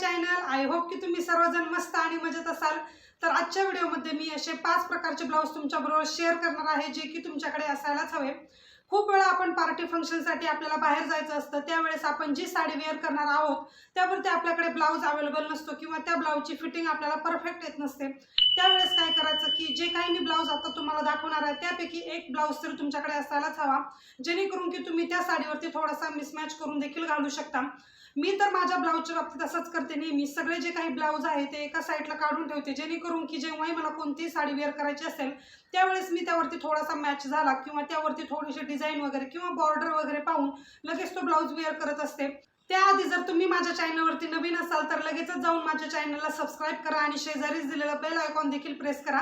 Channel I hope की तुम्ही सर्वजण मस्त आणि मजेत असाल. तर आजच्या व्हिडिओमध्ये मी असे पाच प्रकारचे ब्लाऊज तुमच्याबरोबर शेअर करणार आहे जे की तुमच्याकडे असायलाच हवे. खूप वेळा आपण पार्टी फंक्शनसाठी आपल्याला बाहेर जायचं असतं. त्यावेळेस आपण जी साडी वेअर करणार आहोत त्यावरती आपल्याकडे ब्लाऊज अवेलेबल नसतो किंवा त्या ब्लाऊजची फिटिंग आपल्याला परफेक्ट येत नसते. त्यावेळेस काय करायचं की जे काही मी ब्लाऊज आता तुम्हाला दाखवणार आहे त्यापैकी एक ब्लाऊज तरी तुमच्याकडे असायलाच हवा. जेणेकरून की तुम्ही त्या साडीवरती थोडासा मिसमॅच करून देखील घालू शकता. मी तर माझ्या ब्लाऊजच्या बाबतीत असंच करते नेहमी. सगळे जे काही ब्लाऊज आहे ते एका साईडला काढून ठेवते. जेणेकरून की जेव्हाही मला कोणतीही साडी वेअर करायची असेल त्यावेळेस मी त्यावरती थोडासा मॅच झाला किंवा त्यावरती थोडीशी डिझाईन वगैरे किंवा बॉर्डर वगैरे पाहून लगेच तो ब्लाऊज वेअर करत असते. त्याआधी जर तुम्ही माझ्या चॅनलवरती नवीन असाल तर लगेचच जाऊन माझ्या चॅनलला सबस्क्राईब करा आणि शेजारीच दिलेला बेल आयकॉन देखील प्रेस करा.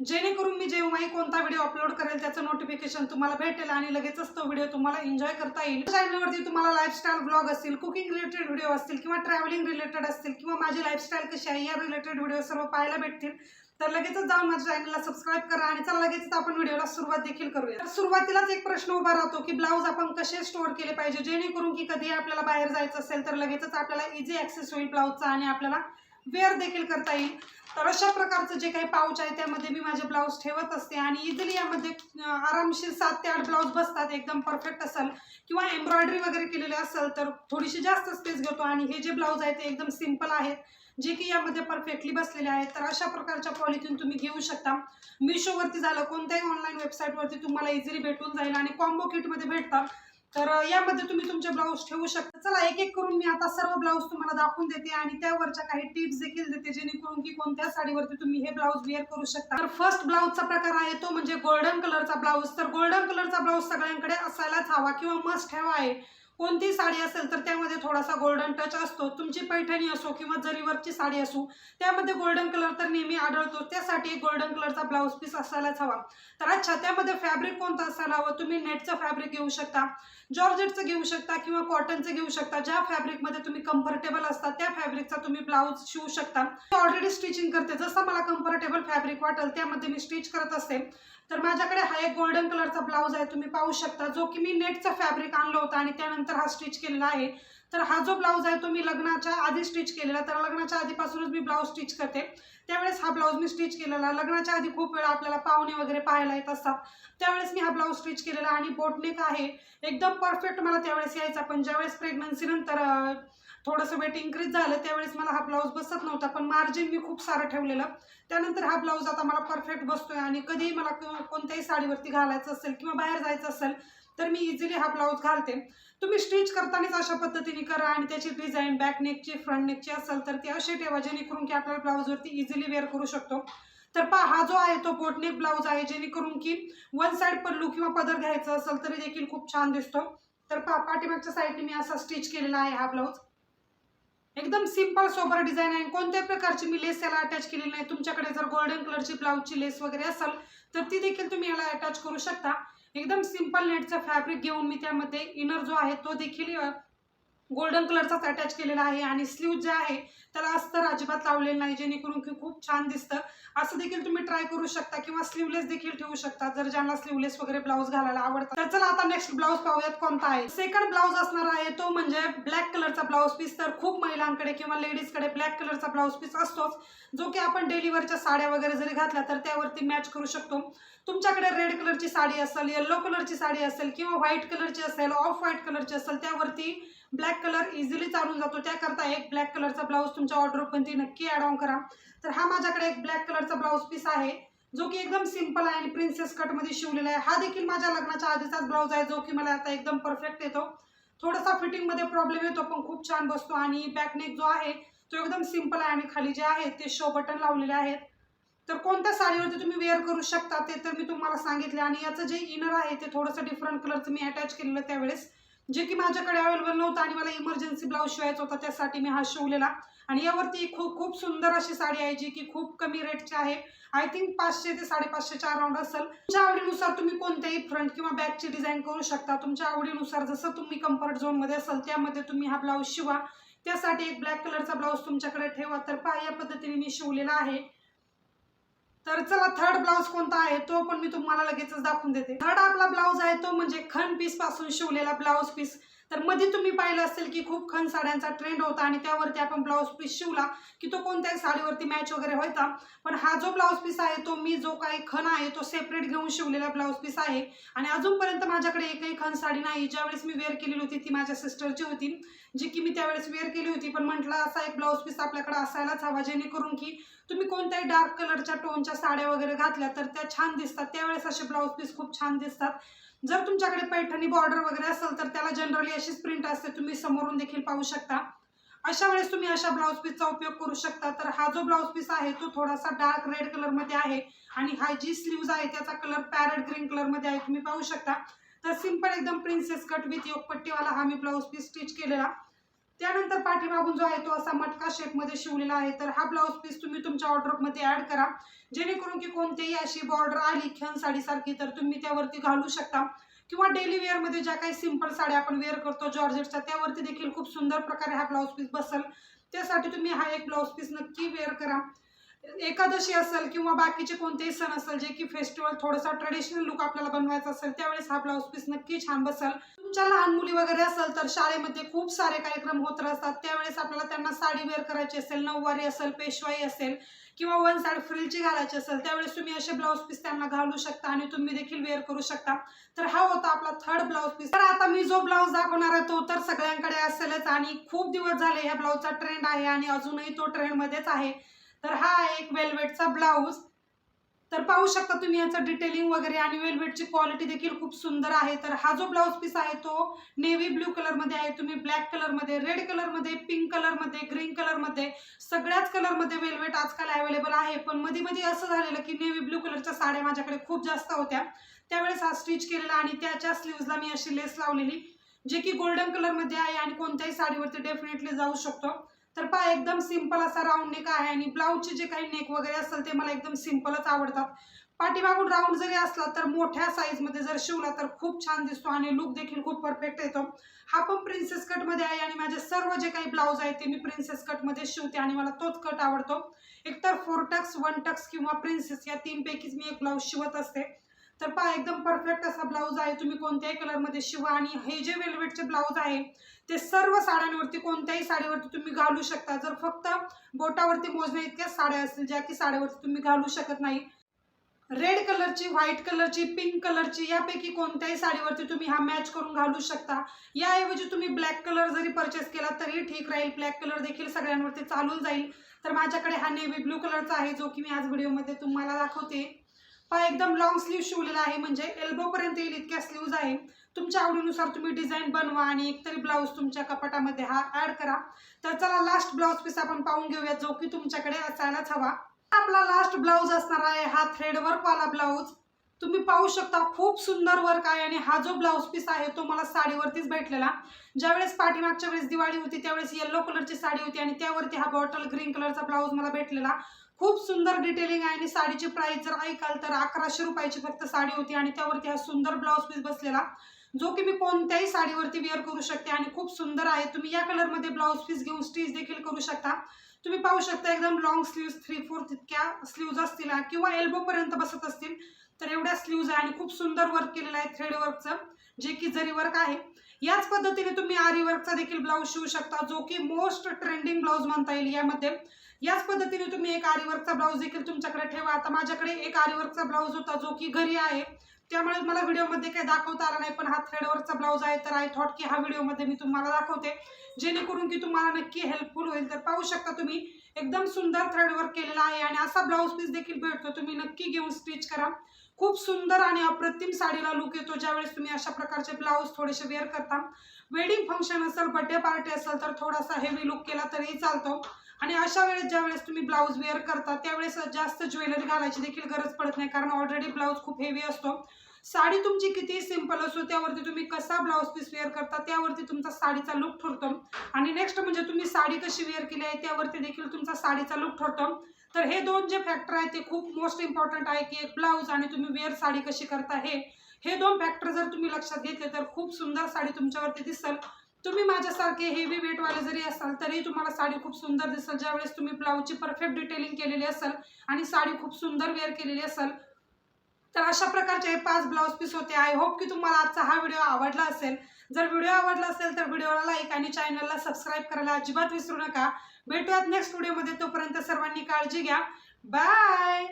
जेणेकरून मी जेव्हाही कोणता व्हिडिओ अपलोड करेल त्याचं नोटिफिकेशन तुम्हाला भेटेल आणि लगेचच तो व्हिडिओ तुम्हाला एन्जॉय करता येईल. चॅनलवरती तुम्हाला लाईफस्टाईल ब्लॉग असतील कुकिंग रिलेटेड व्हिडिओ असतील किंवा ट्रॅव्हलिंग रिलेटेड असतील किंवा माझी लाईफस्टाईल कशी आहे या रिलेटेड व्हिडिओ सर्व पाहायला भेटतील. तर लगेचच जाऊन माझ्या चॅनलला सबस्क्राईब करा आणि चला लगेचच आपण व्हिडिओला सुरुवात देखील करूया. तर सुरुवातीलाच एक प्रश्न उभा राहतो की ब्लाऊज आपण कसे स्टोअर केले पाहिजे? जेणेकरून की कधी आपल्याला बाहेर जायचं असेल तर लगेचच आपल्याला इझी ॲक्सेस होईल ब्लाऊजचा आणि आपल्याला वेअर देखील करता येईल. तर अशा प्रकारचं जे काही पाऊच आहे त्यामध्ये मी माझे ब्लाऊज ठेवत असते आणि इझिली यामध्ये आरामशीर सात ते आठ ब्लाऊज बसतात एकदम परफेक्ट असेल किंवा एम्ब्रॉयडरी वगैरे केलेले असेल तर थोडीशी जास्त स्पेस घेतो आणि हे जे ब्लाऊज आहे ते एकदम सिंपल आहेत. जे की यामध्ये परफेक्टली बसलेले आहेत. तर अशा प्रकारच्या पॉलिथिन तुम्ही घेऊ शकता. मिशोवरती झालं कोणत्याही ऑनलाईन वेबसाईटवरती तुम्हाला इझिली भेटून जाईल आणि कॉम्बो किटमध्ये भेटतात तर यामध्ये तुम्ही तुमचे ब्लाऊज ठेवू शकता. चला एक एक करून मी आता सर्व ब्लाऊज तुम्हाला दाखवून देते आणि त्यावरच्या काही टिप्स देखील देते जेणेकरून की कोणत्या साडीवरती तुम्ही हे ब्लाऊज वेअर करू शकता. तर फर्स्ट ब्लाऊजचा प्रकार आहे तो म्हणजे गोल्डन कलरचा ब्लाऊज तर गोल्डन कलरचा ब्लाऊज सगळ्यांकडे असायलाच हवा किंवा मस्ट हवा आहे. कोणती साडी असेल तर त्यामध्ये थोडासा गोल्डन टच असतो. तुमची पैठणी असो किंवा जरीवरची साडी असो त्यामध्ये गोल्डन कलर तर नेहमी आढळतो. त्यासाठी एक गोल्डन कलरचा ब्लाऊज पीस असायलाच हवा. तर अच्छा त्यामध्ये फॅब्रिक कोणतं असायला हवं? तुम्ही नेटचं फॅब्रिक घेऊ शकता जॉर्जेटचं घेऊ शकता किंवा कॉटनचं घेऊ शकता. ज्या फॅब्रिकमध्ये तुम्ही कम्फर्टेबल असता त्या फॅब्रिकचा तुम्ही ब्लाऊज शिवू शकता. मी ऑलरेडी स्टिचिंग करते. जसं मला कम्फर्टेबल फॅब्रिक वाटेल त्यामध्ये मी स्टिच करत असते. तर माझ्याकडे हा एक गोल्डन कलरचा ब्लाऊज आहे तुम्ही पाहू शकता जो की मी नेटचं फॅब्रिक आणलं होतं आणि त्यानंतर हा स्टिच केलेला आहे. तर हा जो ब्लाऊज आहे तो मी लग्नाच्या आधी स्टिच केलेला तर लग्नाच्या आधीपासूनच मी ब्लाऊज स्टिच करते. त्यावेळेस हा ब्लाऊज मी स्टिच केलेला लग्नाच्या आधी खूप वेळा आपल्याला पाहुणे वगैरे पाहायला येत असतात. त्यावेळेस मी हा ब्लाऊज स्टिच केलेला आणि बोटनेक आहे. एकदम परफेक्ट मला त्यावेळेस यायचा पण ज्यावेळेस प्रेग्नन्सीनंतर थोडंसं वेट इन्क्रीज झालं त्यावेळेस मला हा ब्लाऊज बसत नव्हता पण मार्जिन मी खूप सारं ठेवलेलं. त्यानंतर हा ब्लाऊज आता मला परफेक्ट बसतोय आणि कधीही मला कोणत्याही साडीवरती घालायचं असेल किंवा बाहेर जायचं असेल तर मी इझिली हा ब्लाऊज घालते. तुम्ही स्टिच करतानाच अशा पद्धतीने करा आणि त्याची डिझाईन बॅक नेकची फ्रंट नेकची असेल तर ती अशी ठेवा जेणेकरून की आपल्याला ब्लाऊजवरती इझिली वेअर करू शकतो. तर पहा हा जो आहे तो बोटनेक ब्लाऊज आहे जेणेकरून की वन साईड पल्लू किंवा पदर घ्यायचं असेल तरी देखील खूप छान दिसतो. तर पहा पाठीमागच्या साईडने मी असा स्टिच केलेला आहे हा ब्लाऊज एकदम सिंपल सोबर डिझाईन आहे. कोणत्याही प्रकारची मी लेस याला अटॅच केलेली नाही. तुमच्याकडे जर गोल्डन कलरची ब्लाऊजची लेस वगैरे असेल तर ती देखील तुम्ही याला अटॅच करू शकता. एकदम सिंपल नेटचं फॅब्रिक घेऊन मी त्यामध्ये इनर जो आहे तो देखील गोल्डन कलरचाच अटॅच केलेला आहे. आणि स्लीव जे आहे त्याला अस्तर अजिबात लावलेलं नाही जेणेकरून की खूप छान दिसतं. असं देखील तुम्ही ट्राय करू शकता किंवा स्लीवलेस देखील ठेवू शकता जर ज्यांना स्लीवलेस वगैरे ब्लाऊज घालायला आवडतात तर चला आता नेक्स्ट ब्लाऊज पाहूयात कोणता आहे. सेकंड ब्लाऊज असणार आहे तो म्हणजे ब्लॅक कलरचा ब्लाऊज पीस तर खूप महिलांकडे किंवा लेडीजकडे ब्लॅक कलरचा ब्लाऊज पीस असतोच जो की आपण डेलीवरच्या साड्या वगैरे जरी घातल्या तर त्यावरती मॅच करू शकतो. तुमच्याकडे रेड कलरची साडी असेल येल्लो कलरची साडी असेल किंवा व्हाईट कलरची असेल ऑफ व्हाईट कलरची असेल त्यावरती ब्लॅक कलर इझिली चालून जातो. त्याकरता एक ब्लॅक कलरचा ब्लाऊज तुमच्या ऑर्डरमध्ये नक्की ॲड ऑन करा. तर हा माझ्याकडे एक ब्लॅक कलरचा ब्लाऊज पीस आहे जो की एकदम सिंपल आहे आणि प्रिन्सेस कटमध्ये शिवलेला आहे. हा देखील माझ्या लग्नाच्या आधीचाच ब्लाऊज आहे जो की मला आता एकदम परफेक्ट येतो. थोडासा फिटिंगमध्ये प्रॉब्लेम येतो पण खूप छान बसतो. आणि बॅकनेक जो आहे तो एकदम सिंपल आहे आणि खाली जे आहे ते शो बटन लावलेले आहेत. तर कोणत्या साडीवरती तुम्ही वेअर करू शकता ते तर मी तुम्हाला सांगितले. आणि याचं जे इनर आहे ते थोडंसं डिफरंट कलरचं मी अटॅच केलेलं त्यावेळेस. जे की माझ्याकडे अवेलेबल नव्हतं आणि मला इमर्जन्सी ब्लाऊज शिवायचा होता त्यासाठी मी हा शिवलेला. आणि यावरती खूप खूप सुंदर अशी साडी आहे जी की खूप कमी रेटची आहे. आय थिंक पाचशे ते साडेपाचशेच्या अराउंड असेल. तुमच्या आवडीनुसार तुम्ही कोणत्याही फ्रंट किंवा बॅकची डिझाईन करू शकता. तुमच्या आवडीनुसार जसं तुम्ही कम्फर्ट झोनमध्ये असाल त्यामध्ये तुम्ही हा ब्लाऊज शिवा. त्यासाठी एक ब्लॅक कलरचा ब्लाऊज तुमच्याकडे ठेवा. तर पहा या पद्धतीने मी शिवलेला आहे. तर चला थर्ड ब्लाऊज कोणता आहे तो पण मी तुम्हाला लगेचच दाखवून देते. थर्ड आपला ब्लाऊज आहे तो म्हणजे खन पीसपासून शिवलेला ब्लाऊज पीस तर मध्ये तुम्ही पाहिलं असेल की खूप खण साड्यांचा ट्रेंड होता आणि त्यावरती आपण ब्लाऊज पीस शिवला की तो कोणत्याही साडीवरती मॅच वगैरे व्हायचा पण हा जो ब्लाऊज पीस आहे तो मी जो काही खण आहे तो सेपरेट घेऊन शिवलेला ब्लाऊज पीस आहे. आणि अजूनपर्यंत माझ्याकडे एकही खण साडी नाही. ज्यावेळेस मी वेअर केलेली होती ती माझ्या सिस्टरची होती जी की मी त्यावेळेस वेअर केली होती. पण म्हटलं असा एक ब्लाऊज पीस आपल्याकडे असायलाच हवा जेणेकरून की तुम्ही कोणत्याही डार्क कलरच्या टोनच्या साड्या वगैरे घातल्या तर त्या छान दिसतात. त्यावेळेस असे ब्लाऊज पीस खूप छान दिसतात. जर तुमच्याकडे पैठणी बॉर्डर वगैरे असेल तर त्याला जनरली अशीच प्रिंट असते. तुम्ही समोरून देखील पाहू शकता. अशा वेळेस तुम्ही अशा ब्लाऊज पीसचा उपयोग करू शकता. तर हा जो ब्लाऊज पीस आहे तो थोडासा डार्क रेड कलरमध्ये आहे आणि हा जी स्लीव्ज आहे त्याचा कलर पॅरट ग्रीन कलरमध्ये आहे. तुम्ही पाहू शकता. तर सिंपल एकदम प्रिन्सेस कट विथ योगपट्टीवाला हा मी ब्लाऊज पीस स्टिच केलेला. त्यानंतर पाठीमागून जो आहे तो असा मटका शेपमध्ये शिवलेला आहे. तर हा ब्लाऊज पीस तुम्ही तुमच्या ऑर्डरमध्ये ऍड करा. जेणेकरून की कोणतीही अशी बॉर्डर आली खण साडीसारखी तर तुम्ही त्यावरती घालू शकता. किंवा डेली वेअरमध्ये ज्या काही सिंपल साड्या आपण वेअर करतो जॉर्जेटच्या त्यावरती देखील खूप सुंदर प्रकारे हा ब्लाऊज पीस बसेल. त्यासाठी तुम्ही हा एक ब्लाऊज पीस नक्की वेअर करा. एकादशी असेल किंवा बाकीचे कोणतेही सण असेल जे की फेस्टिवल थोडासा ट्रेडिशनल लुक आपल्याला बनवायचा असेल त्यावेळेस हा ब्लाऊज पीस नक्की छान बसेल. तुमच्या लहान मुली वगैरे असेल तर शाळेमध्ये खूप सारे कार्यक्रम होत असतात त्यावेळेस आपल्याला त्यांना साडी वेअर करायची असेल नऊवारी असेल पेशवाई असेल किंवा वन साइड फ्रिलची घालायची असेल त्यावेळेस तुम्ही असे ब्लाऊज पीस त्यांना घालू शकता आणि तुम्ही देखील वेअर करू शकता. तर हा होता आपला थर्ड ब्लाऊज पीस तर आता मी जो ब्लाऊज दाखवणार आहे तो तर सगळ्यांकडे असेलच आणि खूप दिवस झाले ह्या ब्लाऊजचा ट्रेंड आहे आणि अजूनही तो ट्रेंडमध्येच आहे. तर हा एक वेल्वेटचा ब्लाऊज तर पाहू शकता तुम्ही याचं डिटेलिंग वगैरे आणि वेल्वेटची क्वालिटी देखील खूप सुंदर आहे. तर हा जो ब्लाऊज पीस आहे तो नेव्ही ब्ल्यू कलरमध्ये आहे. तुम्ही ब्लॅक कलरमध्ये रेड कलरमध्ये पिंक कलरमध्ये ग्रीन कलरमध्ये सगळ्याच कलरमध्ये वेल्वेट आजकाल अवेलेबल आहे. पण मध्ये मध्ये असं झालेलं की नेव्ही ब्ल्यू कलरच्या साड्या माझ्याकडे खूप जास्त होत्या. त्यावेळेस हा स्टिच केलेला आणि त्याच्या स्लीव्जला मी अशी लेस लावलेली जे की गोल्डन कलरमध्ये आहे आणि कोणत्याही साडीवरती डेफिनेटली जाऊ शकतो. तर पहा एकदम सिंपल असा राऊंड नेक आहे आणि ब्लाऊजचे जे काही नेक वगैरे असेल ते मला एकदम सिंपलच आवडतात. पाठीमागून राऊंड जरी असला तर मोठ्या साईजमध्ये जर शिवला तर खूप छान दिसतो आणि लुक देखील खूप परफेक्ट येतो. हा पण प्रिन्सेस कटमध्ये आहे आणि माझे सर्व जे काही ब्लाऊज आहेत ते मी प्रिन्सेस कटमध्ये शिवते आणि मला तोच कट आवडतो. एकतर फोर टक्स वन टक्स किंवा प्रिन्सेस या तीनपैकीच मी एक ब्लाऊज शिवत असते. तर पहा एकदम परफेक्ट असा ब्लाऊज आहे. तुम्ही कोणत्याही कलरमध्ये शिवा आणि हे जे वेल्वेटचे ब्लाऊज आहे ते सर्व साड्यांवरती कोणत्याही साडीवरती तुम्ही घालू शकता. जर फक्त बोटावरती मोजण्या इतक्याच साड्या असतील ज्या की साड्यावरती तुम्ही घालू शकत नाही रेड कलरची व्हाईट कलरची पिंक कलरची यापैकी कोणत्याही साडीवरती तुम्ही हा मॅच करून घालू शकता. याऐवजी तुम्ही ब्लॅक कलर जरी परचेस केला तरी ठीक राहील. ब्लॅक कलर देखील सगळ्यांवरती चालून जाईल. तर माझ्याकडे हा नेव्ही ब्लू कलरचा आहे जो की मी आज व्हिडिओमध्ये तुम्हाला दाखवते. हा एकदम लॉंग स्लीव शिवलेला आहे. म्हणजे एल्बो पर्यंत येईल इतक्या स्लीव्ज आहे. तुमच्या आवडीनुसार तुम्ही डिझाईन बनवा आणि एकतरी ब्लाऊज तुमच्या कपाटामध्ये हा ऍड करा. तर चला लास्ट ब्लाऊज पीस आपण पाहून घेऊया जो की तुमच्याकडे असायलाच हवा. आपला लास्ट ब्लाऊज असणार आहे हा थ्रेड वर्क वाला ब्लाऊज तुम्ही पाहू शकता खूप सुंदर वर्क आहे आणि हा जो ब्लाऊज पीस आहे तो मला साडीवरतीच भेटलेला. ज्यावेळेस पाठीमागच्या वेळेस दिवाळी होती त्यावेळेस येल्लो कलरची साडी होती आणि त्यावरती हा बॉटल ग्रीन कलरचा ब्लाऊज मला भेटलेला. खूप सुंदर डिटेलिंग आहे आणि साडीची प्राइस जर ऐकाल तर अकराशे रुपयाची फक्त साडी होती आणि त्यावरती हा सुंदर ब्लाऊज पीस बसलेला जो की मी कोणत्याही साडीवरती वेअर करू शकते आणि खूप सुंदर आहे. तुम्ही या कलरमध्ये ब्लाऊज पीस घेऊन स्टिच देखील करू शकता. तुम्ही पाहू शकता एकदम लॉंग स्लीव्ज थ्री फोर्थ इतक्या स्लीव्ज असतील किंवा एल्बो पर्यंत बसत असतील तर एवढ्या स्लीव्ज आहे आणि खूप सुंदर वर्क केलेलं आहे थ्रेड वर्कचं जे की जरी वर्क आहे. याच पद्धतीने तुम्ही आरी वर्कचा देखील ब्लाऊज शिवू शकता जो की मोस्ट ट्रेंडिंग ब्लाऊज म्हणता येईल यामध्ये. याच पद्धतीने तुम्ही एक आरीवर्कचा ब्लाऊज देखील तुमच्याकडे ठेवा. आता माझ्याकडे एक आरीवर्कचा ब्लाऊज होता जो की घरी आहे. त्यामुळे मला व्हिडिओमध्ये काही दाखवता आला नाही पण हा थ्रेडवर्कचा ब्लाऊज आहे. तर आय थॉट की हा व्हिडिओमध्ये मी तुम्हाला दाखवते. जेणेकरून की तुम्हाला नक्की हेल्पफुल होईल. तर पाहू शकता तुम्ही एकदम सुंदर थ्रेडवर्क केलेला आहे. आणि असा ब्लाऊज पीस देखील भेटतो. तुम्ही नक्की घेऊन स्टिच करा. खूप सुंदर आणि अप्रतिम साडीला लुक येतो. ज्यावेळेस तुम्ही अशा प्रकारचे ब्लाऊज थोडेसे वेअर करता वेडिंग फंक्शन असेल बर्थडे पार्टी असेल तर थोडासा हेवी लुक केला तरीही चालतो. आणि अशा वेळेस ज्यावेळेस तुम्ही ब्लाऊज वेअर करता त्यावेळेस जास्त ज्वेलरी घालायची देखील गरज पडत नाही कारण ऑलरेडी ब्लाऊज खूप हेवी असतो. साडी तुमची किती सिंपल असो त्यावरती तुम्ही कसा ब्लाऊज पीस वेअर करता त्यावरती तुमचा साडीचा लुक ठरतो. आणि नेक्स्ट म्हणजे तुम्ही साडी कशी वेअर केली आहे त्यावरती देखील तुमचा साडीचा लुक ठरतो. तर हे दोन जे फॅक्टर आहेत ते खूप मोस्ट इम्पॉर्टंट आहे की एक ब्लाऊज आणि तुम्ही वेअर साडी कशी करता हे हे दोन फॅक्टर जर तुम्ही लक्षात घेतले तर खूप सुंदर साडी तुमच्यावरती दिसेल. तुम्ही माझ्यासारखे हेवी वेटवाले जरी असाल तरी तुम्हाला साडी खूप सुंदर दिसेल. ज्यावेळेस तुम्ही ब्लाऊजची परफेक्ट डिटेलिंग केलेली असेल आणि साडी खूप सुंदर वेअर केलेली असेल तर अशा प्रकारचे हे पाच ब्लाऊज पीस होते. आय होप की तुम्हाला आजचा हा व्हिडिओ आवडला असेल. जर व्हिडिओ आवडला असेल तर व्हिडिओला लाईक आणि चॅनलला सबस्क्राईब करायला अजिबात विसरू नका. भेटूयात नेक्स्ट व्हिडिओमध्ये तोपर्यंत सर्वांनी काळजी घ्या. बाय